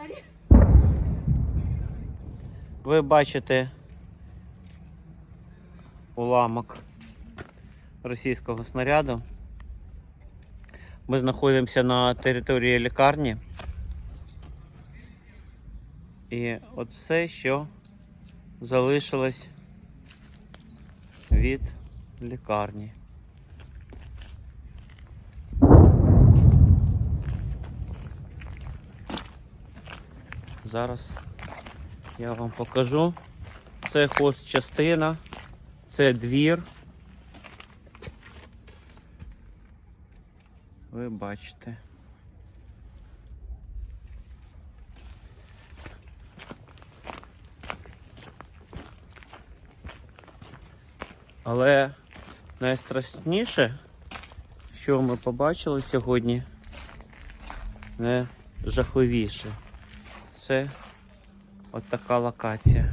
двері. Ви бачите уламок російського снаряду. Ми знаходимося на території лікарні. І от все, що залишилось від лікарні. Зараз я вам покажу. Це хозчастина, це двір. Ви бачите. Але найстрашніше, що ми побачили сьогодні, не жахливіше. Це от така локація.